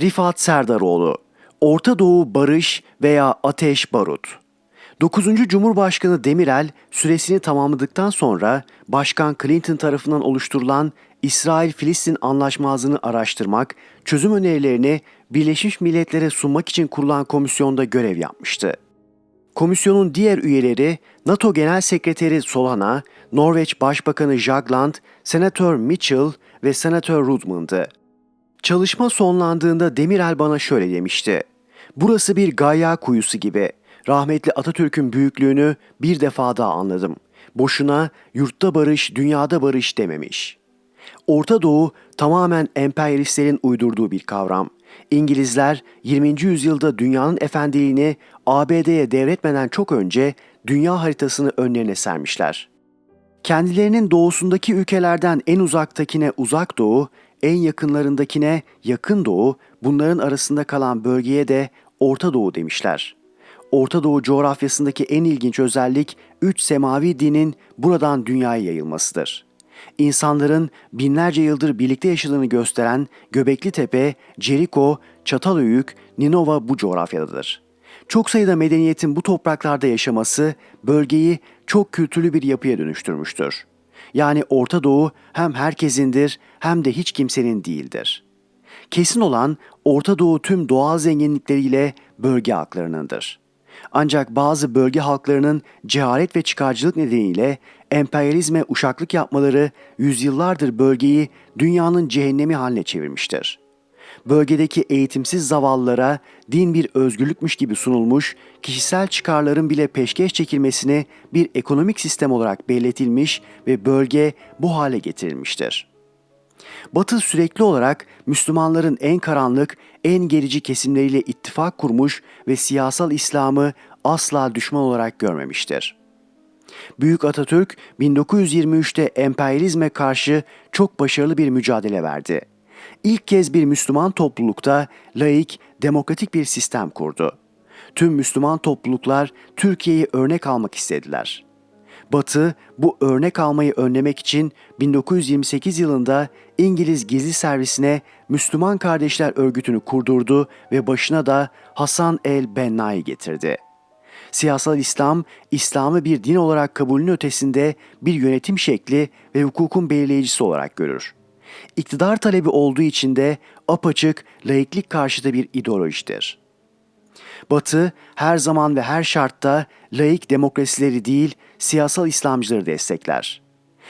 Rifat Serdaroğlu Orta Doğu Barış veya Ateş Barut 9. Cumhurbaşkanı Demirel süresini tamamladıktan sonra Başkan Clinton tarafından oluşturulan İsrail-Filistin anlaşmazlığını araştırmak, çözüm önerilerini Birleşmiş Milletler'e sunmak için kurulan komisyonda görev yapmıştı. Komisyonun diğer üyeleri NATO Genel Sekreteri Solana, Norveç Başbakanı Jagland, Senatör Mitchell ve Senatör Rudman'dı. Çalışma sonlandığında Demirel bana şöyle demişti. Burası bir gaya kuyusu gibi. Rahmetli Atatürk'ün büyüklüğünü bir defa daha anladım. Boşuna yurtta barış, dünyada barış dememiş. Orta Doğu tamamen emperyalistlerin uydurduğu bir kavram. İngilizler 20. yüzyılda dünyanın efendiliğini ABD'ye devretmeden çok önce dünya haritasını önlerine sermişler. Kendilerinin doğusundaki ülkelerden en uzaktakine uzak doğu, en yakınlarındakine yakın doğu, bunların arasında kalan bölgeye de Orta Doğu demişler. Orta Doğu coğrafyasındaki en ilginç özellik üç semavi dinin buradan dünyaya yayılmasıdır. İnsanların binlerce yıldır birlikte yaşadığını gösteren Göbekli Tepe, Ceriko, Çatalhöyük, Ninova bu coğrafyadadır. Çok sayıda medeniyetin bu topraklarda yaşaması bölgeyi çok kültürlü bir yapıya dönüştürmüştür. Yani Orta Doğu hem herkesindir hem de hiç kimsenin değildir. Kesin olan Orta Doğu tüm doğal zenginlikleriyle bölge halklarınındır. Ancak bazı bölge halklarının cehalet ve çıkarcılık nedeniyle emperyalizme uşaklık yapmaları yüzyıllardır bölgeyi dünyanın cehennemi haline çevirmiştir. Bölgedeki eğitimsiz zavallılara din bir özgürlükmüş gibi sunulmuş, kişisel çıkarların bile peşkeş çekilmesini bir ekonomik sistem olarak belletilmiş ve bölge bu hale getirilmiştir. Batı sürekli olarak Müslümanların en karanlık, en gerici kesimleriyle ittifak kurmuş ve siyasal İslam'ı asla düşman olarak görmemiştir. Büyük Atatürk 1923'te emperyalizme karşı çok başarılı bir mücadele verdi. İlk kez bir Müslüman toplulukta laik, demokratik bir sistem kurdu. Tüm Müslüman topluluklar Türkiye'yi örnek almak istediler. Batı bu örnek almayı önlemek için 1928 yılında İngiliz gizli servisine Müslüman Kardeşler Örgütü'nü kurdurdu ve başına da Hasan el Benna'yı getirdi. Siyasal İslam, İslam'ı bir din olarak kabulünün ötesinde bir yönetim şekli ve hukukun belirleyicisi olarak görür. İktidar talebi olduğu için de apaçık laiklik karşıtı bir ideolojidir. Batı her zaman ve her şartta laik demokrasileri değil, siyasal İslamcıları destekler.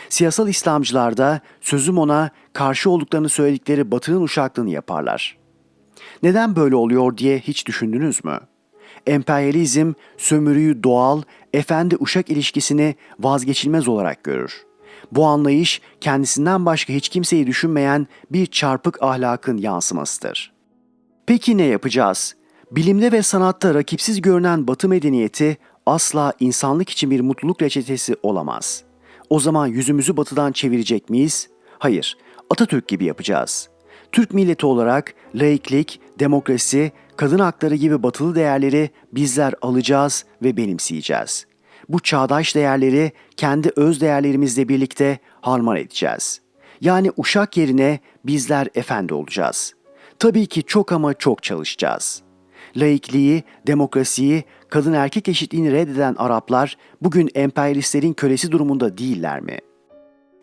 Siyasal İslamcılar da sözüm ona karşı olduklarını söyledikleri Batı'nın uşaklığını yaparlar. Neden böyle oluyor diye hiç düşündünüz mü? Emperyalizm sömürüyü doğal, efendi uşak ilişkisini vazgeçilmez olarak görür. Bu anlayış kendisinden başka hiç kimseyi düşünmeyen bir çarpık ahlakın yansımasıdır. Peki ne yapacağız? Bilimde ve sanatta rakipsiz görünen Batı medeniyeti asla insanlık için bir mutluluk reçetesi olamaz. O zaman yüzümüzü batıdan çevirecek miyiz? Hayır, Atatürk gibi yapacağız. Türk milleti olarak laiklik, demokrasi, kadın hakları gibi batılı değerleri bizler alacağız ve benimseyeceğiz. Bu çağdaş değerleri kendi öz değerlerimizle birlikte harman edeceğiz. Yani uşak yerine bizler efendi olacağız. Tabii ki çok ama çok çalışacağız.'' laikliği, demokrasiyi, kadın erkek eşitliğini reddeden Araplar bugün emperyalistlerin kölesi durumunda değiller mi?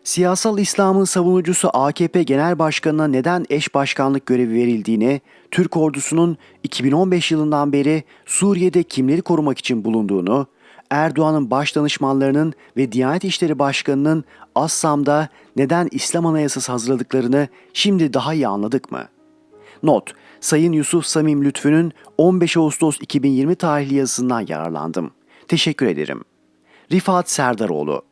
Siyasal İslam'ın savunucusu AKP Genel Başkanı'na neden eş başkanlık görevi verildiğini, Türk ordusunun 2015 yılından beri Suriye'de kimleri korumak için bulunduğunu, Erdoğan'ın baş danışmanlarının ve Diyanet İşleri Başkanı'nın Assam'da neden İslam Anayasası hazırladıklarını şimdi daha iyi anladık mı? Not, Sayın Yusuf Samim Lütfü'nün 15 Ağustos 2020 tarihli yazısından yararlandım. Teşekkür ederim. Rifat Serdaroğlu